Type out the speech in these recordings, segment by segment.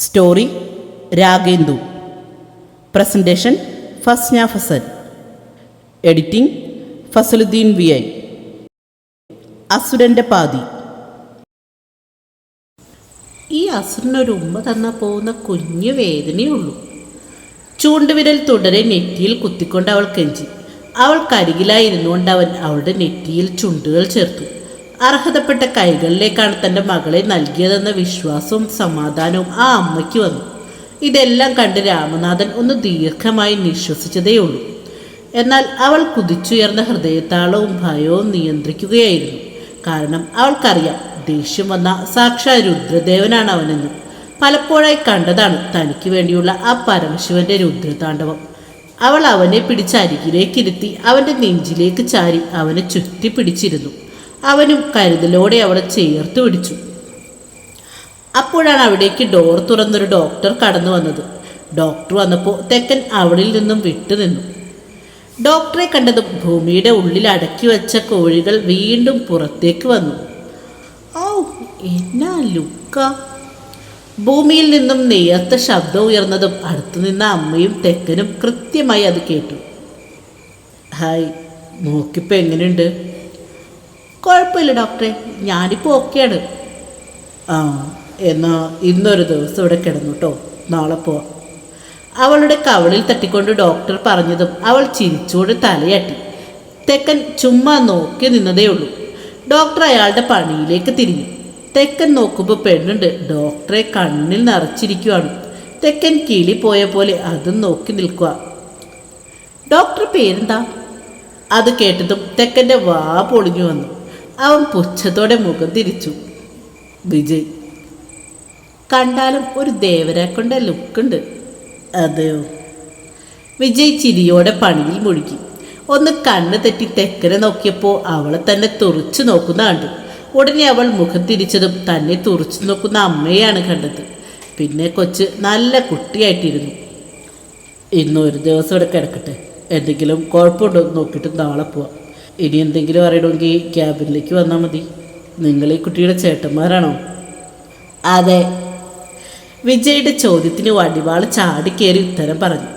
Story Ragendu. Presentation Fasna Fasal. Editing Fasaluddin V I. അസുരന്റെ പാതി. ഈ അസുരനൊരു ഉമ്മ തന്നാൽ പോകുന്ന കുഞ്ഞു വേദനയുള്ളൂ. ചൂണ്ടുവിരൽ തുടരെ നെറ്റിയിൽ കുത്തിക്കൊണ്ട് അവൾ കെഞ്ചി. അവൾക്കരികിലായിരുന്നു കൊണ്ട് അവൻ അവളുടെ നെറ്റിയിൽ ചുണ്ടുകൾ ചേർത്തു. അർഹതപ്പെട്ട കൈകളിലേക്കാണ് തന്റെ മകളെ നൽകിയതെന്ന വിശ്വാസവും സമാധാനവും ആ അമ്മയ്ക്ക് വന്നു. ഇതെല്ലാം കണ്ട് രാമനാഥൻ ഒന്ന് ദീർഘമായി നിശ്വസിച്ചതേയുള്ളൂ എന്നാൽ അവൾ കുതിച്ചുയർന്ന ഹൃദയത്താളവും ഭയവും നിയന്ത്രിക്കുകയായിരുന്നു. കാരണം അവൾക്കറിയാം ദേഷ്യം വന്ന സാക്ഷാ രുദ്രദേവനാണ് അവനെന്ന്. പലപ്പോഴായി കണ്ടതാണ് തനിക്ക് വേണ്ടിയുള്ള ആ പരമശിവന്റെ രുദ്രതാണ്ഡവം. അവൾ അവനെ പിടിച്ച് അരികിലേക്കിരുത്തി അവന്റെ നെഞ്ചിലേക്ക് ചാരി അവനെ ചുറ്റി പിടിച്ചിരുന്നു അവനും കരുതലോടെ അവളെ ചേർത്ത് പിടിച്ചു. അപ്പോഴാണ് അവിടേക്ക് ഡോർ തുറന്നൊരു ഡോക്ടർ കടന്നു വന്നത്. ഡോക്ടർ വന്നപ്പോൾ തെക്കൻ അവളിൽ നിന്നും വിട്ടുനിന്നു ഡോക്ടറെ കണ്ടതും ഭൂമിയുടെ ഉള്ളിൽ അടക്കി വെച്ച കോഴികൾ വീണ്ടും പുറത്തേക്ക് വന്നു. ഓ എന്നാ ലുക്ക? ഭൂമിയിൽ നിന്നും നേർത്ത ശബ്ദം ഉയർന്നതും അടുത്തു നിന്ന അമ്മയും തെക്കനും കൃത്യമായി അത് കേട്ടു. ഹായ് നോക്കിപ്പോ എങ്ങനെയുണ്ട്? കുഴപ്പമില്ല ഡോക്ടറെ ഞാനിപ്പോൾ ഓക്കെയാണ്. ആ എന്നാൽ ഇന്നൊരു ദിവസം ഇവിടെ കിടന്നു കേട്ടോ നാളെ പോവാം. അവളുടെ കവളിൽ തട്ടിക്കൊണ്ട് ഡോക്ടർ പറഞ്ഞതും അവൾ ചിരിച്ചുകൊണ്ട് തലയാട്ടി. തെക്കൻ ചുമ്മാ നോക്കി നിന്നതേ ഉള്ളൂ. ഡോക്ടർ അയാളുടെ പണിയിലേക്ക് തിരിഞ്ഞു. തെക്കൻ നോക്കുമ്പോൾ പെണ്ണുണ്ട്. ഡോക്ടറെ കണ്ണിൽ നിറച്ചിരിക്കുവാണ്. തെക്കൻ കിളി പോയ പോലെ അതും നോക്കി നിൽക്കുക ഡോക്ടർ പേരെന്താ? അത് കേട്ടതും തെക്കന്റെ വാ പൊളിഞ്ഞു വന്നു. അവൻ പുച്ഛത്തോടെ മുഖം തിരിച്ചു. വിജയ് കണ്ടാലും ഒരു ദേവരാക്കൊണ്ട ലുക്കുണ്ട്. അതെയോ? വിജയ് ചിരിയോടെ പണിയിൽ മുഴുകി. ഒന്ന് കണ്ണ് തെറ്റി തെക്കനെ നോക്കിയപ്പോൾ അവളെ തന്നെ തുറച്ചു നോക്കുന്ന ഉടനെ അവൾ മുഖം തിരിച്ചതും തന്നെ തുറച്ചു നോക്കുന്ന അമ്മയാണ് കണ്ടത്. പിന്നെ കൊച്ച് നല്ല കുട്ടിയായിട്ടിരുന്നു. ഇന്ന് ഒരു ദിവസം ഇവിടെ കിടക്കട്ടെ. എന്തെങ്കിലും കുഴപ്പമുണ്ടോ നോക്കിയിട്ട് നാളെ പോവാം. ഇനി എന്തെങ്കിലും അറിയണമെങ്കിൽ ക്യാബിനിലേക്ക് വന്നാൽ മതി. നിങ്ങൾ ഈ കുട്ടിയുടെ ചേട്ടന്മാരാണോ? അതെ. വിജയുടെ ചോദ്യത്തിന് വടിവാൾ ചാടിക്കേറി ഉത്തരം പറഞ്ഞു.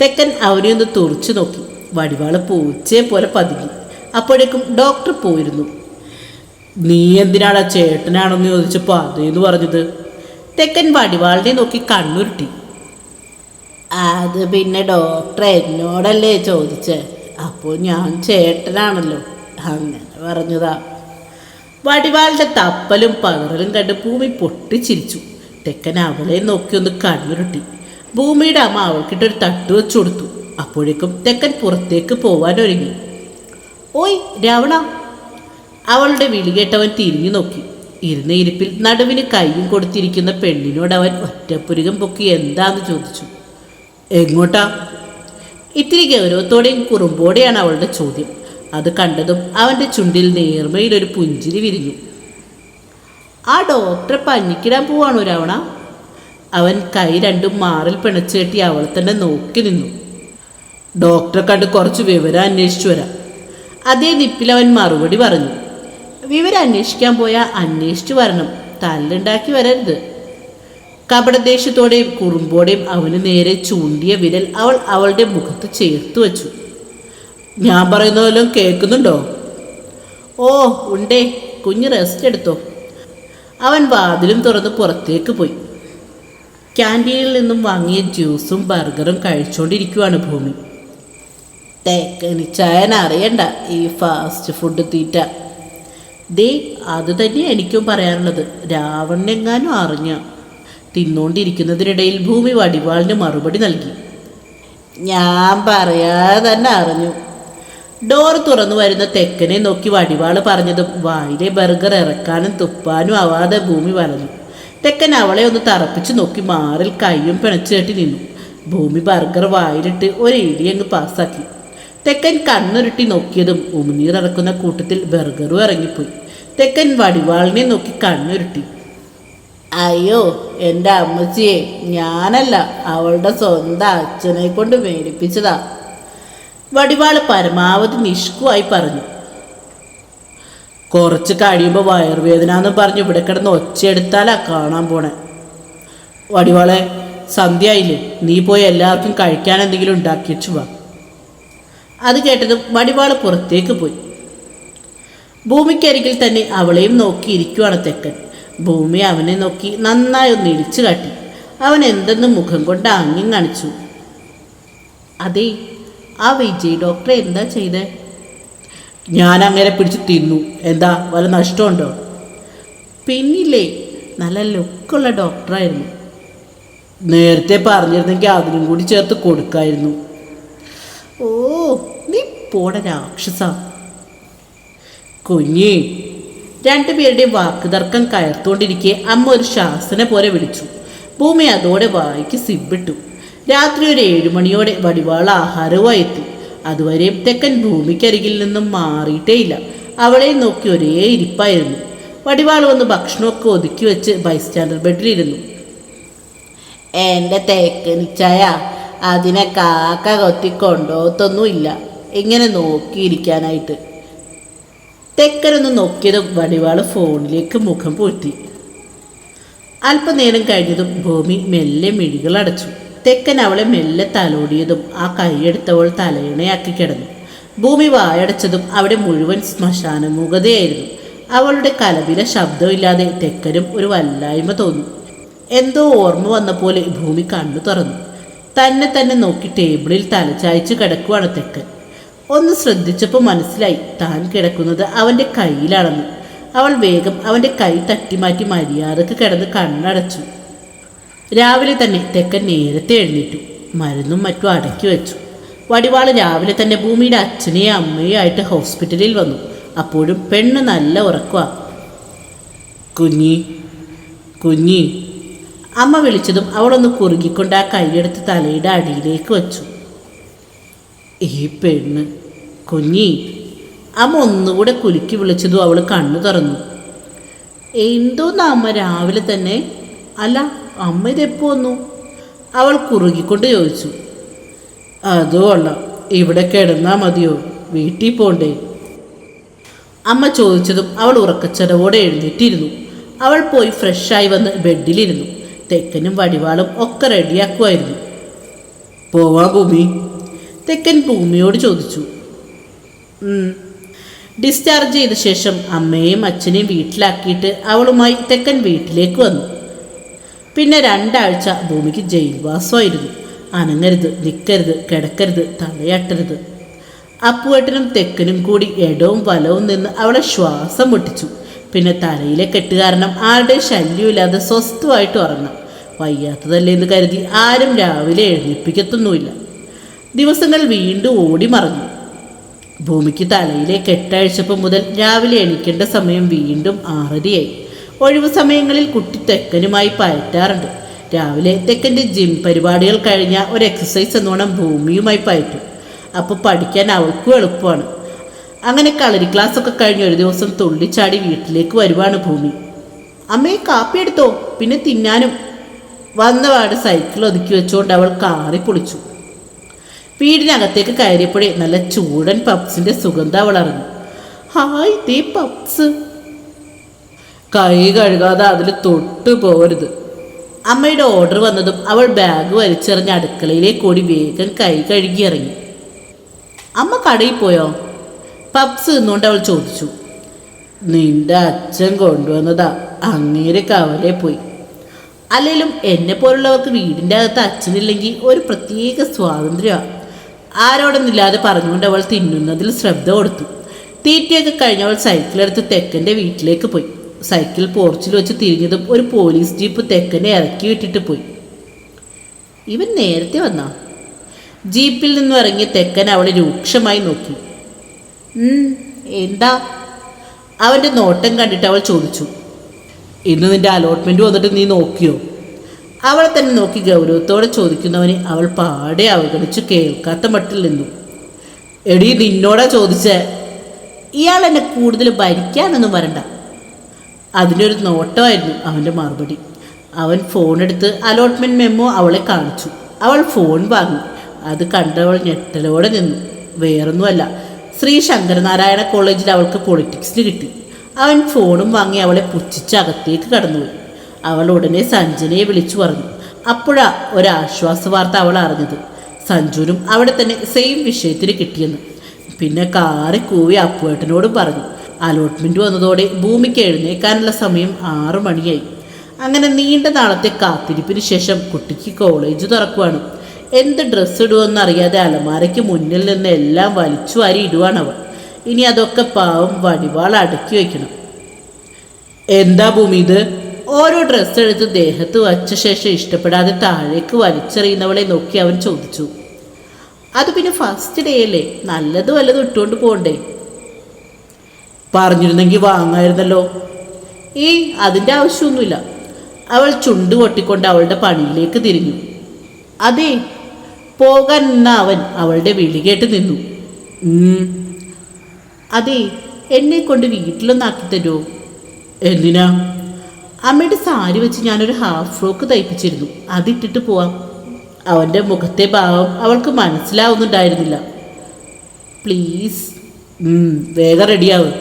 തെക്കൻ അവനെ ഒന്ന് തുറച്ചു നോക്കി. വടിവാൾ പൂച്ചയെ പോലെ പതുങ്ങി. അപ്പോഴേക്കും ഡോക്ടർ പോയിരുന്നു. നീ എന്തിനാടാ ചേട്ടനാണെന്ന് ചോദിച്ചപ്പോൾ അതേന്ന് പറഞ്ഞത്? തെക്കൻ വടിവാളിനെ നോക്കി കണ്ണുരുട്ടി. അത് പിന്നെ ഡോക്ടർ എന്നോടല്ലേ ചോദിച്ചേ? അപ്പോൾ ഞാൻ ചേട്ടനാണല്ലോ. അങ്ങനെ പറഞ്ഞതാ. വടിവാളിന്റെ തപ്പലും പകറലും കണ്ട് ഭൂമി പൊട്ടിച്ചിരിച്ചു. തെക്കൻ അവളെ നോക്കി ഒന്ന് കണ്ണുരുട്ടി. ഭൂമിയുടെ അമ്മ അവൾക്കിട്ടൊരു തട്ട് വെച്ചു കൊടുത്തു. അപ്പോഴേക്കും തെക്കൻ പുറത്തേക്ക് പോവാൻ ഒരുങ്ങി. ഓയ് രാവണ. അവളുടെ വിളി കേട്ടവൻ തിരിഞ്ഞു നോക്കി. ഇരുന്ന ഇരിപ്പിൽ നടുവിന് കൈയും കൊടുത്തിരിക്കുന്ന പെണ്ണിനോട് അവൻ ഒറ്റപ്പുരുകം പൊക്കി എന്താന്ന് ചോദിച്ചു. എങ്ങോട്ടാ? ഇത്തിരി ഗൗരവത്തോടെയും കുറുമ്പോടെയാണ് അവളുടെ ചോദ്യം. അത് കണ്ടതും അവന്റെ ചുണ്ടിൽ നേർമയിലൊരു പുഞ്ചിരി വിരിഞ്ഞു. ആ ഡോക്ടറെ പഞ്ഞിക്കിടാൻ പോവാണ് രാവണ? അവൻ കൈ രണ്ടും മാറിൽ പിണച്ചു കെട്ടി അവളെ തന്നെ നോക്കി നിന്നു. ഡോക്ടറെ കണ്ട് കുറച്ച് വിവരം അന്വേഷിച്ചു വരാം. അതേ നിപ്പിൽ അവൻ മറുപടി പറഞ്ഞു. വിവരം അന്വേഷിക്കാൻ പോയാൽ അന്വേഷിച്ചു വരണം. തല്ലുണ്ടാക്കി വരരുത്. കപടദേശത്തോടെയും കുറുമ്പോടെയും അവന് നേരെ ചൂണ്ടിയ വിരൽ അവൾ അവളുടെ മുഖത്ത് ചേർത്ത് വച്ചു. ഞാൻ പറയുന്ന വല്ലതും കേൾക്കുന്നുണ്ടോ? ഓ ഉണ്ടേ. കുഞ്ഞ് റെസ്റ്റ് എടുത്തോ. അവൻ വാതിലും തുറന്ന് പുറത്തേക്ക് പോയി. ക്യാന്റീനിൽ നിന്നും വാങ്ങിയ ജ്യൂസും ബർഗറും കഴിച്ചുകൊണ്ടിരിക്കുവാണ് ഭൂമി. തേക്കനിച്ചായൻ അറിയണ്ട ഈ ഫാസ്റ്റ് ഫുഡ് തീറ്റ. ദേ അത് തന്നെ എനിക്കും പറയാനുള്ളത്. രാവണെങ്ങാനും അറിഞ്ഞ തിന്നുകൊണ്ടിരിക്കുന്നതിനിടയിൽ ഭൂമി വടിവാളിന് മറുപടി നൽകി. ഞാൻ പറയാതെ തന്നെ അറിഞ്ഞു. ഡോർ തുറന്നു വരുന്ന തെക്കനെ നോക്കി വടിവാൾ പറഞ്ഞതും വായിലെ ബർഗർ ഇറക്കാനും തുപ്പാനും ആവാതെ ഭൂമി വലഞ്ഞു. തെക്കൻ അവളെ ഒന്ന് തറപ്പിച്ച് നോക്കി മാറിൽ കൈയും പിണച്ചു കെട്ടി നിന്നു. ഭൂമി ബർഗർ വായിലിട്ട് ഒരു ഇടിയങ്ങ് പാസ്സാക്കി. തെക്കൻ കണ്ണുരുട്ടി നോക്കിയതും ഉമിനീർ ഇറക്കുന്ന കൂട്ടത്തിൽ ബർഗറും ഇറങ്ങിപ്പോയി. തെക്കൻ വടിവാളിനെ നോക്കി കണ്ണുരുട്ടി. അയ്യോ എന്റെ അമ്മച്ചിയെ ഞാനല്ല അവളുടെ സ്വന്തം അച്ഛനെ കൊണ്ട് മേടിപ്പിച്ചതാ. വടിവാൾ പരമാവധി നിഷ്കുവായി പറഞ്ഞു. കുറച്ച് കഴിയുമ്പോൾ വയറുവേദന എന്ന് പറഞ്ഞു ഇവിടെ കിടന്ന് ഒച്ചയെടുത്താലാ കാണാൻ പോണേ. വടിവാളെ സന്ധ്യയായില്ലേ നീ പോയി എല്ലാവർക്കും കഴിക്കാൻ എന്തെങ്കിലും ഉണ്ടാക്കിച്ചു വാ. അത് കേട്ടതും വടിവാൾ പുറത്തേക്ക് പോയി. ഭൂമിക്കരികിൽ തന്നെ അവളെയും നോക്കിയിരിക്കുവാണ് തെക്കൻ. ഭൂമി അവനെ നോക്കി നന്നായി ഒന്ന് ഇടിച്ചു കാട്ടി. അവൻ എന്തെന്ന് മുഖം കൊണ്ട് ആംഗ്യം കാണിച്ചു. അതെ ആ വിജയ് ഡോക്ടറെ എന്താ ചെയ്തേ? ഞാൻ അങ്ങനെ പിടിച്ച് തിന്നു. എന്താ വല്ല നഷ്ടമുണ്ടോ? പിന്നില്ലേ നല്ല ലുക്കുള്ള ഡോക്ടറായിരുന്നു. നേരത്തെ പറഞ്ഞിരുന്നെങ്കിൽ അതിനും കൂടി ചേർത്ത് കൊടുക്കായിരുന്നു. ഓ നീ പോട രാക്ഷസ. കുഞ്ഞി രണ്ടുപേരുടെയും വാക്ക് തർക്കം കയർത്തുകൊണ്ടിരിക്കെ അമ്മ ഒരു ശാസന പോലെ വിളിച്ചു. ഭൂമി അതോടെ വായിക്ക് സിബിട്ടു രാത്രി ഒരു ഏഴുമണിയോടെ വടിവാള ആഹാരവുമായി എത്തി. അതുവരെ തെക്കൻ ഭൂമിക്കരികിൽ നിന്നും മാറിയിട്ടേയില്ല. അവളെ നോക്കി ഒരേ ഇരിപ്പായിരുന്നു. വടിവാൾ വന്ന് ഭക്ഷണമൊക്കെ ഒതുക്കി വെച്ച് ബൈസ്റ്റാൻഡർ ബെഡിലിരുന്നു. എന്റെ തേക്കനിച്ചായ അതിനെ കാക്ക കൊത്തി കൊണ്ടോത്തൊന്നുമില്ല ഇങ്ങനെ നോക്കിയിരിക്കാനായിട്ട്. തെക്കനൊന്ന് നോക്കിയതും വടിവാൾ ഫോണിലേക്ക് മുഖം പൂഴ്ത്തി അല്പനേരം കഴിഞ്ഞതും ഭൂമി മെല്ലെ മിഴികൾ അടച്ചു. തെക്കൻ അവളെ മെല്ലെ തലോടിയതും ആ കൈയെടുത്തവൾ തലയിണയാക്കി കിടന്നു. ഭൂമി വായടച്ചതും അവിടെ മുഴുവൻ ശ്മശാനമുഖതയായിരുന്നു. അവളുടെ കലവില ശബ്ദമില്ലാതെ തെക്കനും ഒരു വല്ലായ്മ തോന്നി. എന്തോ ഓർമ്മ വന്ന പോലെ ഭൂമി കണ്ണു തുറന്നു. തന്നെ തന്നെ നോക്കി ടേബിളിൽ തലചായ്ച്ചു കിടക്കുവാണ് തെക്കൻ. ഒന്ന് ശ്രദ്ധിച്ചപ്പോൾ മനസ്സിലായി. താൻ കിടക്കുന്നത് അവന്റെ കയ്യിലാണെന്ന്. അവൾ വേഗം അവന്റെ കൈ തട്ടിമാറ്റി മര്യാദയ്ക്ക് കിടന്ന് കണ്ണടച്ചു. രാവിലെ തന്നെ തെക്കൻ നേരത്തെ എഴുന്നേറ്റു. മരുന്നും മറ്റും അടക്കി വെച്ചു. വടിവാൾ രാവിലെ തന്നെ ഭൂമിയുടെ അച്ഛനെയും അമ്മയും ആയിട്ട് ഹോസ്പിറ്റലിൽ വന്നു. അപ്പോഴും പെണ്ണ് നല്ല ഉറക്കുക കുഞ്ഞി കുഞ്ഞി. അമ്മ വിളിച്ചതും അവളൊന്ന് കുറുകിക്കൊണ്ട് ആ കൈയെടുത്ത് തലയുടെ അടിയിലേക്ക് വച്ചു. ഈ പെണ്ണ്. കുഞ്ഞി അമ്മ ഒന്നുകൂടെ കുലുക്കി വിളിച്ചതും അവൾ കണ്ണു തുറന്നു. എന്തോന്ന് അമ്മ രാവിലെ തന്നെ? അല്ല അമ്മ ഇതെപ്പോ വന്നു? അവൾ കുറുകിക്കൊണ്ട് ചോദിച്ചു. അതോ അല്ല ഇവിടെ കിടന്നാ മതിയോ? വീട്ടിൽ പോണ്ടേ? അമ്മ ചോദിച്ചതും അവൾ ഉറക്കച്ചടവോടെ എഴുന്നേറ്റിരുന്നു. അവൾ പോയി ഫ്രഷായി വന്ന് ബെഡിലിരുന്നു. തെക്കനും വടിവാളും ഒക്കെ റെഡിയാക്കുമായിരുന്നു പോവാ ഭൂമി. തെക്കൻ ഭൂമിയോട് ചോദിച്ചു. ഡിസ്ചാർജ് ചെയ്ത ശേഷം അമ്മയെയും അച്ഛനെയും വീട്ടിലാക്കിയിട്ട് അവളുമായി തെക്കൻ വീട്ടിലേക്ക് വന്നു. പിന്നെ രണ്ടാഴ്ച ഭൂമിക്ക് ജയിൽവാസമായിരുന്നു. അനങ്ങരുത് നിൽക്കരുത് കിടക്കരുത് തലയാട്ടരുത്. അപ്പുവേട്ടനും തെക്കനും കൂടി ഇടവും വലവും നിന്ന് അവളെ ശ്വാസം മുട്ടിച്ചു. പിന്നെ തലയിലെ കെട്ട് കാരണം ആരുടെ ശല്യമില്ലാതെ സ്വസ്ഥമായിട്ട് ഉറങ്ങാം വയ്യാത്തതല്ലേ എന്ന് കരുതി ആരും രാവിലെ എഴുന്നേൽപ്പിക്കത്തൊന്നുമില്ല. ദിവസങ്ങൾ വീണ്ടും ഓടി മറഞ്ഞു. ഭൂമിക്ക് തലയിലെ എട്ടാഴ്ചപ്പം മുതൽ രാവിലെ എണീക്കേണ്ട സമയം വീണ്ടും ആറരയായി. ഒഴിവു സമയങ്ങളിൽ കുട്ടി തെക്കനുമായി പയറ്റാറുണ്ട്. രാവിലെ തെക്കന്റെ ജിം പരിപാടികൾ കഴിഞ്ഞ ഒരു എക്സസൈസ് എന്നോണം ഭൂമിയുമായി പയറ്റും. അപ്പോൾ പഠിക്കാൻ അവൾക്കും എളുപ്പമാണ്. അങ്ങനെ കളരി ക്ലാസ് ഒക്കെ കഴിഞ്ഞ് ഒരു ദിവസം തുള്ളിച്ചാടി വീട്ടിലേക്ക് വരുവാണ് ഭൂമി. അമ്മയെ കാപ്പി എടുത്തോ? പിന്നെ തിന്നാനും. വന്നപാട് സൈക്കിൾ ഒതുക്കി വെച്ചുകൊണ്ട് അവൾ കാറി പൊളിച്ചു. വീടിനകത്തേക്ക് കയറിയപ്പോഴേ നല്ല ചൂടൻ പപ്സിന്റെ സുഗന്ധ വളർന്നു ഹായ് ദേ പപ്സ്. കൈ കഴുകാതെ അതിൽ തൊട്ടു പോരുത്. അമ്മയുടെ ഓർഡർ വന്നതും അവൾ ബാഗ് വലിച്ചെറിഞ്ഞ് അടുക്കളയിലേക്ക് ഓടി വേഗം കൈ കഴുകി ഇറങ്ങി. അമ്മ കടയിൽ പോയോ? പപ്സ് നിന്നുകൊണ്ട് അവൾ ചോദിച്ചു. നിന്റെ അച്ഛൻ കൊണ്ടുവന്നതാ. അങ്ങേരെ കവലെ പോയി. അല്ലെങ്കിലും എന്നെ പോലുള്ളവർക്ക് വീടിന്റെ അകത്ത് അച്ഛനില്ലെങ്കിൽ ഒരു പ്രത്യേക സ്വാതന്ത്ര്യമാണ് ആരോടൊന്നില്ലാതെ പറഞ്ഞുകൊണ്ട് അവൾ തിന്നുന്നതിൽ ശ്രദ്ധ കൊടുത്തു. തീറ്റയൊക്കെ കഴിഞ്ഞവൾ സൈക്കിളെടുത്ത് തെക്കന്റെ വീട്ടിലേക്ക് പോയി. സൈക്കിൾ പോർച്ചിൽ വെച്ച് തിരിഞ്ഞതും ഒരു പോലീസ് ജീപ്പ് തെക്കനെ ഇറക്കി വിട്ടിട്ട് പോയി. ഇവൻ നേരത്തെ വന്നോ? ജീപ്പിൽ നിന്നും ഇറങ്ങിയ തെക്കൻ അവളെ രൂക്ഷമായി നോക്കി. "ഉം, എന്താ? അവന്റെ നോട്ടം കണ്ടിട്ട് അവൾ ചോദിച്ചു. ഇന്ന് നിന്റെ അലോട്ട്മെന്റ് വന്നിട്ട് നീ നോക്കിയോ? അവളെ തന്നെ നോക്കി ഗൗരവത്തോടെ ചോദിക്കുന്നവനെ അവൾ പാടെ അവഗണിച്ച് കേൾക്കാത്ത മട്ടിൽ നിന്നു. എടി നിന്നോടാ ചോദിച്ചേ. ഇയാൾ എന്നെ കൂടുതൽ ഭരിക്കാനൊന്നും വരണ്ട. അതിനൊരു നോട്ടമായിരുന്നു അവന്റെ മറുപടി. അവൻ ഫോൺ എടുത്ത് അലോട്ട്മെന്റ് മെമ്മോ അവളെ കാണിച്ചു. അവൾ ഫോൺ വാങ്ങി. അത് കണ്ടവൾ ഞെട്ടലോടെ നിന്നു. വേറൊന്നുമല്ല ശ്രീ ശങ്കരനാരായണ കോളേജിൽ അവൾക്ക് പൊളിറ്റിക്സിന് കിട്ടി. അവൻ ഫോണും വാങ്ങി അവളെ പുച്ഛിച്ച് അകത്തേക്ക് കടന്നുപോയി. അവൾ ഉടനെ സഞ്ജനയെ വിളിച്ചു പറഞ്ഞു. അപ്പോഴാ ഒരാശ്വാസ വാർത്ത അവൾ അറിഞ്ഞത്. സഞ്ജുനും അവിടെ തന്നെ സെയിം വിഷയത്തിന് കിട്ടിയെന്ന്. പിന്നെ കാറി കൂവി അപ്പുവേട്ടനോടും പറഞ്ഞു. അലോട്ട്മെന്റ് വന്നതോടെ ഭൂമിക്ക് എഴുന്നേക്കാനുള്ള സമയം ആറു മണിയായി. അങ്ങനെ നീണ്ട നാളത്തെ കാത്തിരിപ്പിന് ശേഷം കുട്ടിക്ക് കോളേജ് തുറക്കുവാണ്. എന്ത് ഡ്രസ്സ് ഇടുമെന്ന് അറിയാതെ അലമാരയ്ക്ക് മുന്നിൽ നിന്ന് എല്ലാം വലിച്ചു വാരി ഇടുവാണ് അവൾ. ഇനി അതൊക്കെ പാവം വടിവാൾ അടക്കി വയ്ക്കണം. എന്താ ഭൂമി ഇത്? ഓരോ ഡ്രസ്സ് എടുത്ത് ദേഹത്ത് വച്ച ശേഷം ഇഷ്ടപ്പെടാതെ താഴേക്ക് വലിച്ചെറിയുന്നവളെ നോക്കി അവൻ ചോദിച്ചു അത് പിന്നെ ഫസ്റ്റ് ഡേ അല്ലേ? നല്ലത് വല്ലതും ഇട്ടുകൊണ്ട് പോകണ്ടേ പറഞ്ഞിരുന്നെങ്കിൽ വാങ്ങായിരുന്നല്ലോ. ഈ അതിന്റെ ആവശ്യമൊന്നുമില്ല. അവൾ ചുണ്ട് പൊട്ടിക്കൊണ്ട് അവളുടെ പണിയിലേക്ക് തിരിഞ്ഞു. അതെ പോകാൻ അവൻ അവളുടെ വിളി കേട്ട് നിന്നു. അതെ എന്നെ കൊണ്ട് വീട്ടിലൊന്നാക്കി തരുമോ എന്തിനാ? അമ്മയുടെ സാരി വെച്ച് ഞാനൊരു ഹാഫ് ഫ്രോക്ക് തയ്പ്പിച്ചിരുന്നു. അതിട്ടിട്ട് പോവാം. അവന്റെ മുഖത്തെ ഭാവം അവൾക്ക് മനസ്സിലാവുന്നുണ്ടായിരുന്നില്ല. പ്ലീസ് വേഗം റെഡിയാവും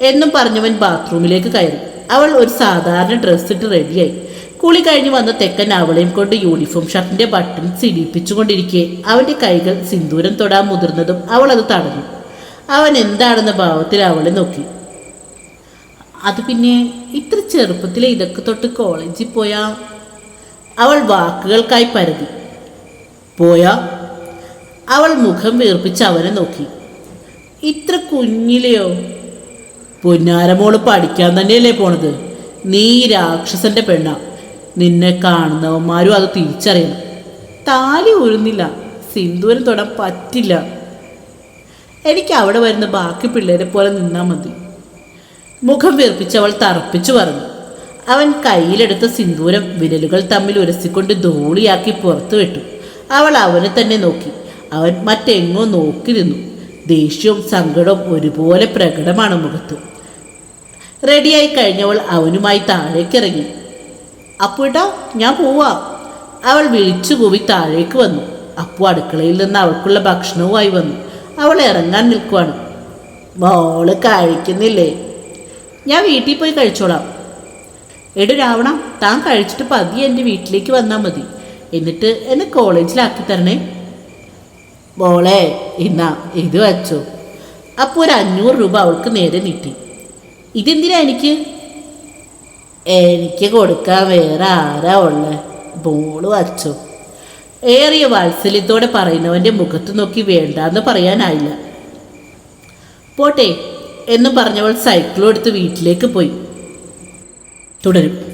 എന്നും പറഞ്ഞവൻ ബാത്റൂമിലേക്ക് കയറി. അവൾ ഒരു സാധാരണ ഡ്രസ്സ് ഇട്ട് റെഡിയായി കുളി കഴിഞ്ഞ് വന്ന തെക്കൻ അവളെയും കൊണ്ട് യൂണിഫോം ഷർട്ടിന്റെ ബട്ടൺ സിടിപ്പിച്ചുകൊണ്ടിരിക്കെ അവന്റെ കൈകൾ സിന്ദൂരം തൊടാൻ മുതിർന്നതും അവൾ അത് തടഞ്ഞു. അവൻ എന്താണെന്ന ഭാവത്തിൽ അവളെ നോക്കി. അത് പിന്നെ ഇത്ര ചെറുപ്പത്തിലെ ഇതൊക്കെ തൊട്ട് കോളേജിൽ പോയാ? അവൾ വാക്കുകൾക്കായി പരതി. പോയാ? അവൾ മുഖം വീർപ്പിച്ച് അവനെ നോക്കി. ഇത്ര കുഞ്ഞിലെയോ? പൊന്നാരമോൾ പഠിക്കാൻ തന്നെയല്ലേ പോണത്. നീ രാക്ഷസന്റെ പെണ്ണ. നിന്നെ കാണുന്നവന്മാരും അത് തിരിച്ചറിയണം. താലി ഊരുന്നില്ല. സിന്ദൂരം തൊടാൻ പറ്റില്ല. എനിക്ക് അവിടെ വരുന്ന ബാക്കി പിള്ളേരെ പോലെ നിന്നാൽ മതി. മുഖം വീർപ്പിച്ച് അവൾ തറപ്പിച്ചു പറഞ്ഞു. അവൻ കയ്യിലെടുത്ത സിന്ദൂരം വിരലുകൾ തമ്മിൽ ഉരസിക്കൊണ്ട് ധൂളിയാക്കി പുറത്തു വിട്ടു. അവൾ അവനെ തന്നെ നോക്കി. അവൻ മറ്റെങ്ങോ നോക്കി നിന്നു. ദേഷ്യവും സങ്കടവും ഒരുപോലെ പ്രകടമാണ് മുഖത്ത്. റെഡിയായി കഴിഞ്ഞവൾ അവനുമായി താഴേക്കിറങ്ങി. അപ്പുട്ടാ ഞാൻ പോവാ. അവൾ വിളിച്ചു കൂവി താഴേക്ക് വന്നു. അപ്പു അടുക്കളയിൽ നിന്ന് അവൾക്കുള്ള ഭക്ഷണവുമായി വന്നു. അവൾ ഇറങ്ങാൻ നിൽക്കുവാണ്. മോൾ കഴിക്കുന്നില്ലേ? ഞാൻ വീട്ടിൽ പോയി കഴിച്ചോളാം. എടു രാവണ താൻ കഴിച്ചിട്ട് പതിയെ എന്റെ വീട്ടിലേക്ക് വന്നാൽ മതി. എന്നിട്ട് എന്നെ കോളേജിലാക്കി തരണേ. മോളെ ഇന്നാ ഇത് വച്ചു. അപ്പോൾ ഒരു അഞ്ഞൂറ് രൂപ അവൾക്ക് നേരെ നീട്ടി. ഇതെന്തിനാ എനിക്ക്? എനിക്ക് കൊടുക്കാൻ വേറെ ആരാ ഉള്ളത് ബോൾ വച്ചു ഏറിയ വാത്സല്യത്തോടെ പറയുന്നവന്റെ മുഖത്ത് നോക്കി വേണ്ടാന്ന് പറയാനായില്ല. പോട്ടെ എന്ന് പറഞ്ഞവൾ സൈക്കിളും എടുത്ത് വീട്ടിലേക്ക് പോയി. തുടരും.